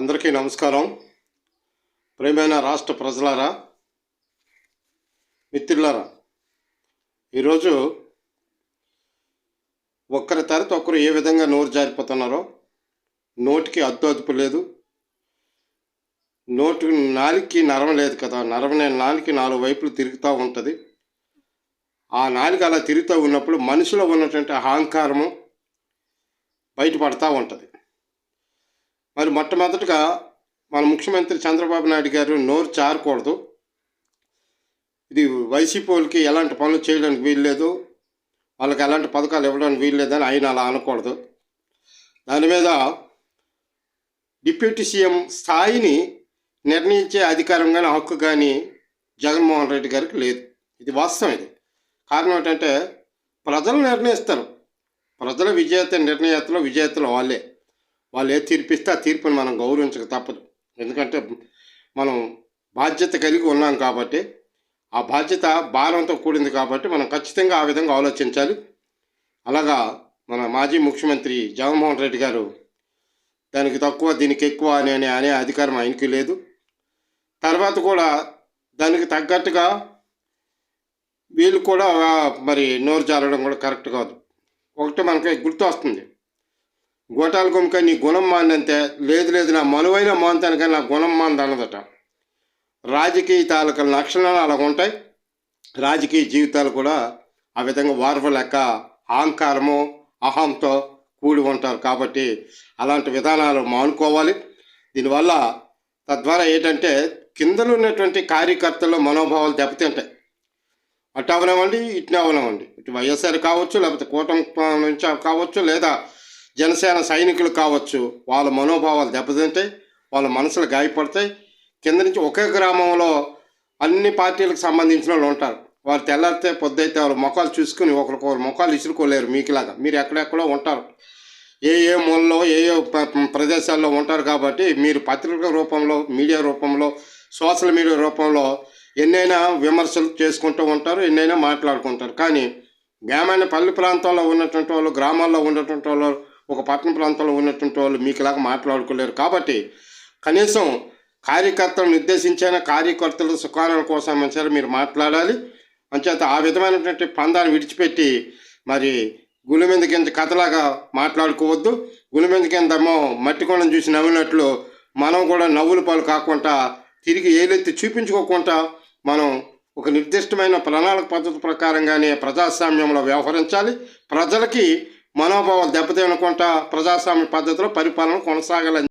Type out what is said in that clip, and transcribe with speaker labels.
Speaker 1: అందరికీ నమస్కారం. ప్రేమైన రాష్ట్ర ప్రజలారా మిత్రులారా ఈరోజు ఒక్కరి తరత ఒక్కరు ఏ విధంగా నోరు జారిపోతున్నారో నోటికి అద్దు అదుపు లేదు. నోటి నాలికి నరమ లేదు కదా నరమనే నాలికి నాలుగు వైపులు తిరుగుతూ ఉంటుంది. ఆ నాలిక అలా తిరుగుతూ ఉన్నప్పుడు మనిషిలో ఉన్నటువంటి అహంకారము బయటపడతా ఉంటుంది. మరి మొట్టమొదటిగా మన ముఖ్యమంత్రి చంద్రబాబు నాయుడు గారు నోరు చారకూడదు ఇది వైసీపీ వాళ్ళకి ఎలాంటి పనులు చేయడానికి వీల్లేదు. వాళ్ళకి ఎలాంటి పథకాలు ఇవ్వడానికి వీల్లేదని ఆయన అలా అనకూడదు. దాని మీద డిప్యూటీ సీఎం స్థాయిని నిర్ణయించే అధికారం కానీ హక్కు కానీ జగన్మోహన్ రెడ్డి గారికి లేదు. ఇది వాస్తవం ఇది. కారణం ఏంటంటే ప్రజలు నిర్ణయిస్తారు. ప్రజల విజేత నిర్ణయేతలు విజేతలు వాళ్ళే. వాళ్ళు ఏ తీర్పిస్తే ఆ తీర్పుని మనం గౌరవించక తప్పదు. ఎందుకంటే మనం బాధ్యత కలిగి ఉన్నాం కాబట్టి ఆ బాధ్యత భారంతో కూడింది కాబట్టి మనం ఖచ్చితంగా ఆ విధంగా ఆలోచించాలి. అలాగా మన మాజీ ముఖ్యమంత్రి జగన్మోహన్ రెడ్డి గారు దానికి తక్కువ దీనికి ఎక్కువ అని అనే అనే అధికారం ఆయనకి లేదు. తర్వాత కూడా దానికి తగ్గట్టుగా వీళ్ళు కూడా మరి నోరు జారడం కూడా కరెక్ట్ కాదు. ఒకటి మనకి గుర్తు వస్తుంది గోటాల గుమ్క నీ గుణం మాందంతే లేదు లేదు నా మనువైన మాంతాను కానీ నా గుణం మాంది అన్నదట రాజకీయ తాలూకా లక్షణాలు అలా ఉంటాయి. రాజకీయ జీవితాలు కూడా ఆ విధంగా వార్పు లెక్క అహంకారము అహంతో కూడి ఉంటారు. కాబట్టి అలాంటి విధానాలు మానుకోవాలి. దీనివల్ల తద్వారా ఏంటంటే కిందలు ఉన్నటువంటి కార్యకర్తల మనోభావాలు దెబ్బతింటాయి. అటు అవనవండి ఇటు అవనవండి. ఇటు వైఎస్ఆర్ కావచ్చు లేకపోతే కూటమి నుంచి కావచ్చు లేదా జనసేన సైనికులు కావచ్చు వాళ్ళ మనోభావాలు దెబ్బతింటాయి వాళ్ళ మనసులు గాయపడతాయి. కింద నుంచి ఒకే గ్రామంలో అన్ని పార్టీలకు సంబంధించిన వాళ్ళు ఉంటారు. వారు తెల్లారితే పొద్దుైతే వాళ్ళ ముఖాలు చూసుకుని ఒకరికొకరు ముఖాలు ఇసురుకోలేరు మీకులాగా. మీరు ఎక్కడెక్కడో ఉంటారు. ఏ ఏ మూలలో ఏ ఏ ప్రదేశాల్లో ఉంటారు కాబట్టి మీరు పత్రిక రూపంలో మీడియా రూపంలో సోషల్ మీడియా రూపంలో ఎన్నైనా విమర్శలు చేసుకుంటూ ఉంటారు ఎన్నైనా మాట్లాడుకుంటారు. కానీ గ్రామీణ పల్లె ప్రాంతాల్లో ఉన్నటువంటి వాళ్ళు గ్రామాల్లో ఉన్నటువంటి వాళ్ళు ఒక పట్టణ ప్రాంతంలో ఉన్నటువంటి వాళ్ళు మీకులాగా మాట్లాడుకోలేరు. కాబట్టి కనీసం కార్యకర్తలను ఉద్దేశించిన కార్యకర్తల సుఖాల కోసం మంచిగా మీరు మాట్లాడాలి. అంచేత ఆ విధమైనటువంటి పందాన్ని విడిచిపెట్టి మరి గులి కింద కథలాగా మాట్లాడుకోవద్దు. గులి కింద కిందేమో మట్టి చూసి నవ్వినట్లు మనం కూడా నవ్వుల పాలు కాకుండా తిరిగి ఏలెత్తి చూపించుకోకుండా మనం ఒక నిర్దిష్టమైన ప్రణాళిక పద్ధతి ప్రకారంగానే ప్రజాస్వామ్యంలో వ్యవహరించాలి. ప్రజలకి మనోభావాలు దెబ్బతినకుండా ప్రజాస్వామ్య పద్ధతిలో పరిపాలన కొనసాగాలని